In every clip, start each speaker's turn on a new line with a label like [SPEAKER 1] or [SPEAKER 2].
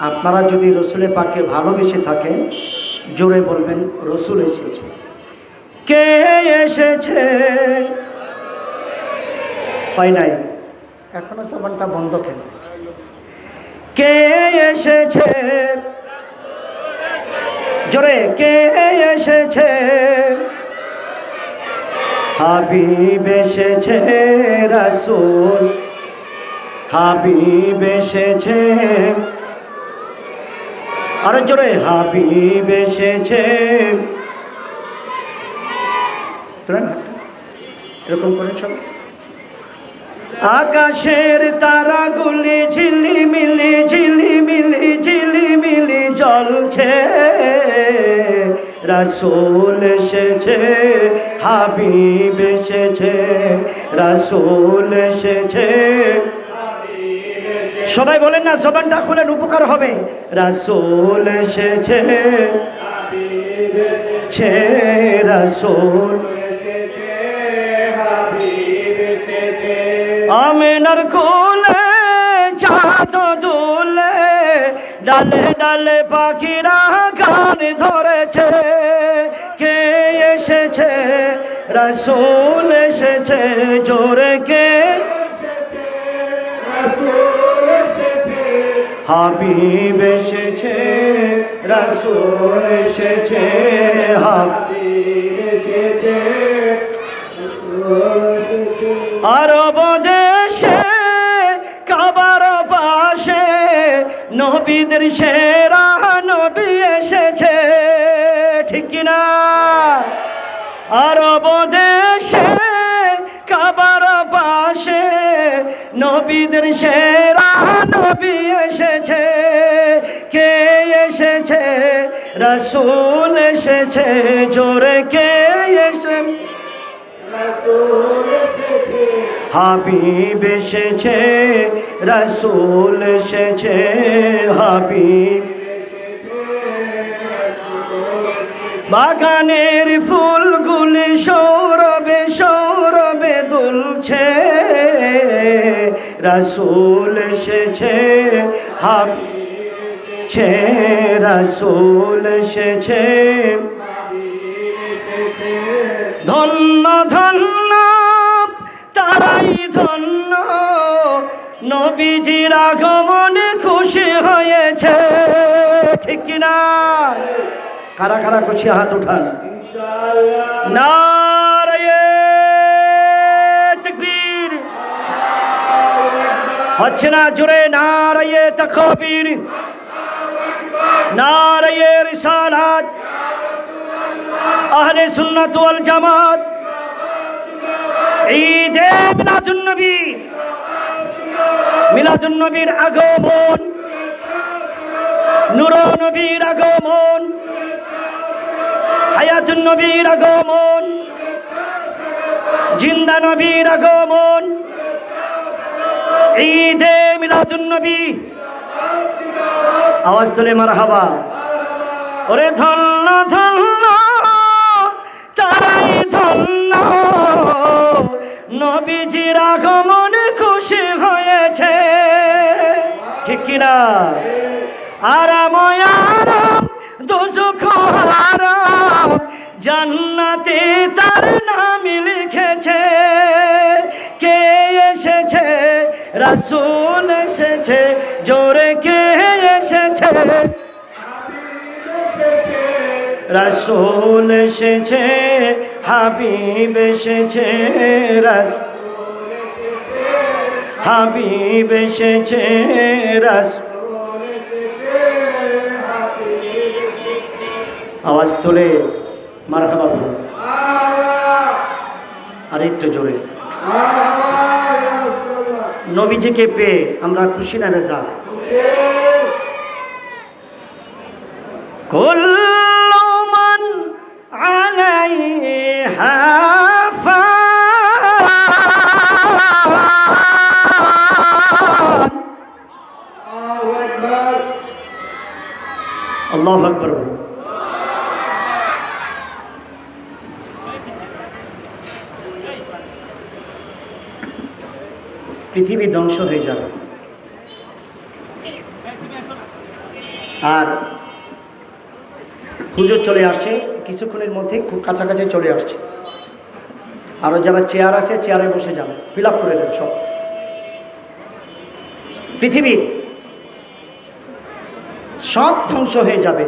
[SPEAKER 1] আপনারা যদি রসুলে পাককে ভালোবেসে থাকেন, জোরে বলবেন, রসুল এসেছে। কে এসেছে? হয় নাই। এখনও জবানটা বন্ধ কেন? কে এসেছে? জোরে, কে এসেছে? হাবিব এসেছে, রাসূল। হাবিব এসেছে। আরও জোরে, হাবিব এসেছে। এরকম করে সব। আকাশের তারাগুলি ঝিলিমিলি ঝিলিমিলি ঝিলিমিলি জ্বলছে। রাসূল এসেছে, হাবিব এসেছে, রাসূল এসেছে। সবাই বলেন না, জবানটা খুলেন, উপকার হবে। রাসূল এসেছে। ছে, রাসূল। আমেনার কোলে চাঁদ দুলে ডালে ডালে পাখিরা গান ধরেছে। কে এসেছে? রাসূল এসেছে। জোরে কে হাবিব এসেছে, রাসূল এসেছে, হাবিব এসেছে আরব দেশে পাশে, নবীদের সেরা নবী এসেছে, ঠিক না আরব দেশে নবীদের সেরা নবী এসেছে। কে এসেছে? রসুল এসেছে। জোরে কে এসে? হাবিব এসেছে। রসুল এসেছে। হাবিব বাগানের ফুলগুলি সৌরবে সৌরবে দুলছে। রসুল এসেছে হাবিছে রসুল এসেছে। ধন্য ধন্য তারাই ধন্য নবীজির আগমনে খুশি হয়েছে। ঠিক না কারা কারা খুশি হাত উঠান? নারায়ে হচ্ছে না জোরে নারায়ে তাকবীর। নারায়ে রিসালাত। আহলে সুন্নাত ওয়াল জামাত। ঈদে মিলাদুন নবী। মিলাদুন নবীর আগমন। নূর নবীর আগমন। হায়াতুন নবীর আগমন। জিন্দা নবীর আগমন। ঈদে মিলাদুন নবী আওয়াজ তোলে মারহাবা। ওরে ধন্য ধন্য তারাই ধন্য, নবীজির আগমনে খুশি হয়েছে। ঠিক কিনা? আরাম আরাম দুজুখ হারাম জান্নাতে তার নাম লিখেছে। কে এসেছে রাসূল এসেছে, জোরে কে এসেছে? রসুল এসেছে, হাবিব এসেছে হাবিব এসেছে, রস আওয়াজ তোলে মারহাবা বলো আর একটু জোরে। নবীজিকে পেয়ে আমরা খুশি না বেজার। আল্লাহ আলাইহা আল্লাহু পৃথিবী ধ্বংস হয়ে যাবে। আর হুজুর চলে আসছে, কিছুক্ষণের মধ্যে খুব কাছাকাছি চলে আসছে। আরও যারা চেয়ার আছে, চেয়ারে বসে যান ফিল করে দেন সব। পৃথিবীর সব ধ্বংস হয়ে যাবে।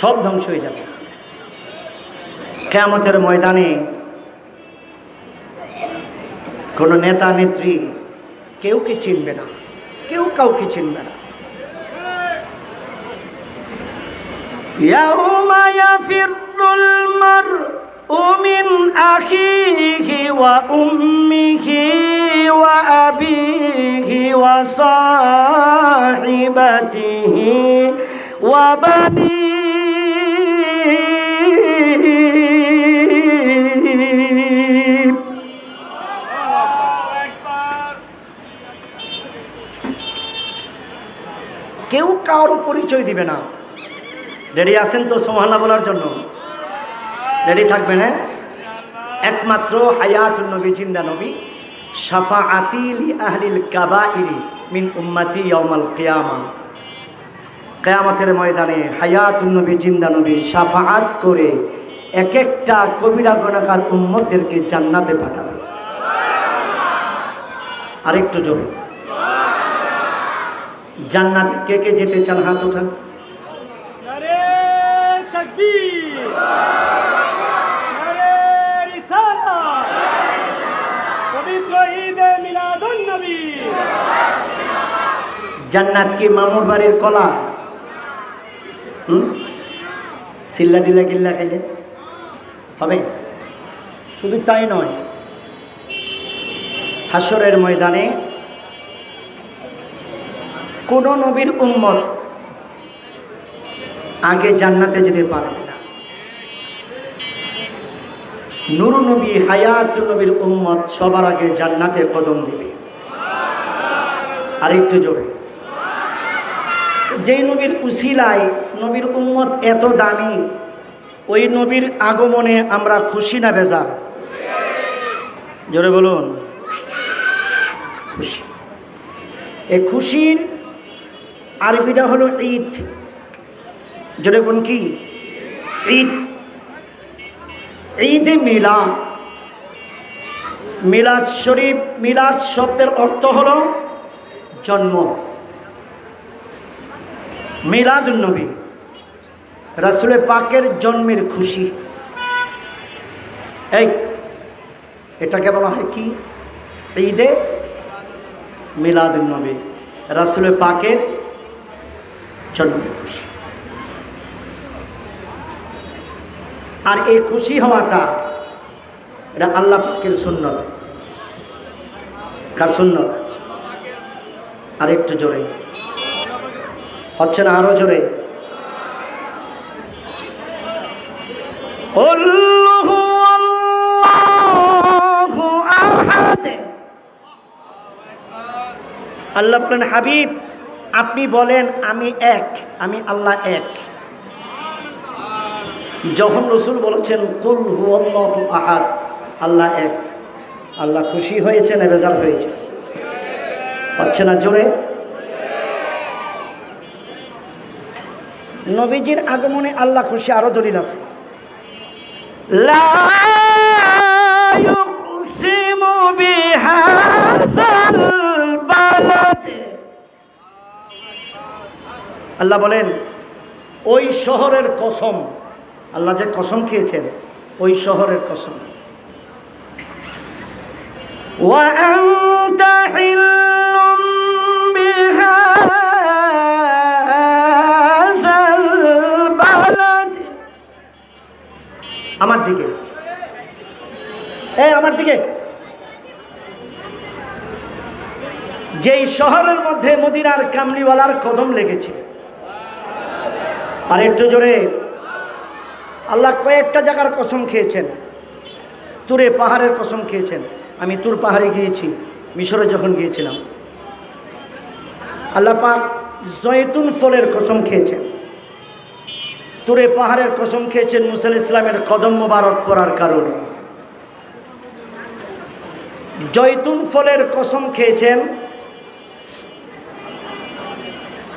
[SPEAKER 1] সব ধ্বংস হয়ে যাবে। কেয়ামতের ময়দানে কোনো নেতা নেত্রী কেউ কে চিনবে না কেউ কাউকে চিনবে না يوم يفر المرء من أخيه وأمه وأبيه وصاحبته وبنيه কারও পরিচয় দিবে না। রেডি আছেন তো সোহানা বলার জন্য? রেডি থাকবেন হ্যাঁ? একমাত্র হায়াতুল নবী, জিন্দা নবী সাফা আতিলি আহলিল কাবা ইরি মিন উম্মাতি ইয়মাল কেয়ামা। কেয়ামতের ময়দানে হায়াতুল নবী, জিন্দা নবী সাফাআত করে এক একটা কবিরা গণাকার উম্মতদেরকে জান্নাতে পাঠাবে। আরেকটু জোরে। জান্নাতে কে কে যেতে চান? হাত ওঠান। জান্নাত কি মামুর বাড়ির কলা? হুম? সিল্লা দিল্লা কিল্লা খেলে হবে? শুধু তাই নয় হাসরের ময়দানে কোন নবীর উম্মত আগে জান্নাতে যেতে পারবে না। নুর নবী, হায়াত নবীর উম্মত সবার আগে জান্নাতে কদম দিবে। আরেকটু জোরে। যেই নবীর উসিলায় নবীর উম্মত এত দামি, ওই নবীর আগমনে আমরা খুশি না বেজার? জোরে বলুন। খুশি। এ খুশির আরবিটা হলো ঈদ। জোরে বলুন কি? ঈদ। ঈদে মিলাদ। মিলাদ শরীফ, মিলাদ শব্দের অর্থ হলো জন্ম। মিলাদুন্নবী রাসুলে পাকের জন্মের খুশি। এই, এটাকে বলা হয় কি? ঈদে মিলাদুন্নবী রাসুলে পাকের জন্মে খুশি আর এই খুশি হওয়াটা, এটা আল্লাহ পাকের শূন্য কার শূন্য আর একটু জোরে। হচ্ছে না আরও জোরে? আল্লাহ বলেন হাবিব আপনি বলেন, আমি এক, আমি আল্লাহ এক। যখন রসুল বলেছেন, কুল হু আহাদ আল্লাহ এক। আল্লাহ খুশি হয়েছে না বেজার হয়েছে পাচ্ছে না জোরে? নবীজির আগমনে আল্লাহ খুশি, আরও দলিল আছে। লা ইউকসিমু বিহাযাল আল্লাহ বলেন ওই শহরের কসম আল্লাহ যে কসম খেয়েছেন ওই শহরের কসম وأنت حل بهذا البلد আমার দিকে এই আমার দিকে যেই শহরের মধ্যে মদিনার কামলিওয়ালার কদম লেগেছে আর একটু জোরে। আল্লাহ কয়েকটা জায়গার কসম খেয়েছেন। তুরে পাহাড়ের কসম খেয়েছেন। আমি তুর পাহাড়ে গিয়েছি, মিশরে যখন গিয়েছিলাম। আল্লাহ পাক জয়তুন ফলের কসম খেয়েছেন। তুরে পাহাড়ের কসম খেয়েছেন মুসাল ইসলামের কদম মোবারক পড়ার কারণে।
[SPEAKER 2] জয়তুন ফলের কসম খেয়েছেন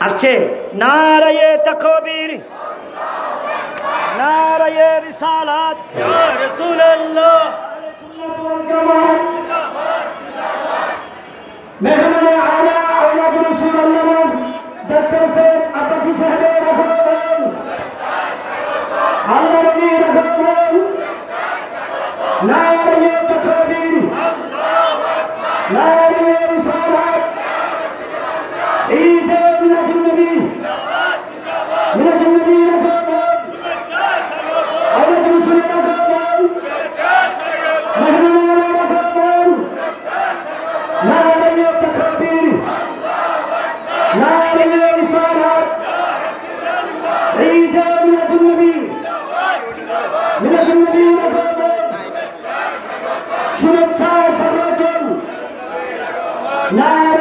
[SPEAKER 2] আসছে। নারায়ে তকবীর। নারায়ে রিসালাত।
[SPEAKER 1] ইয়া
[SPEAKER 2] শুভেচ্ছা
[SPEAKER 1] সকলকে না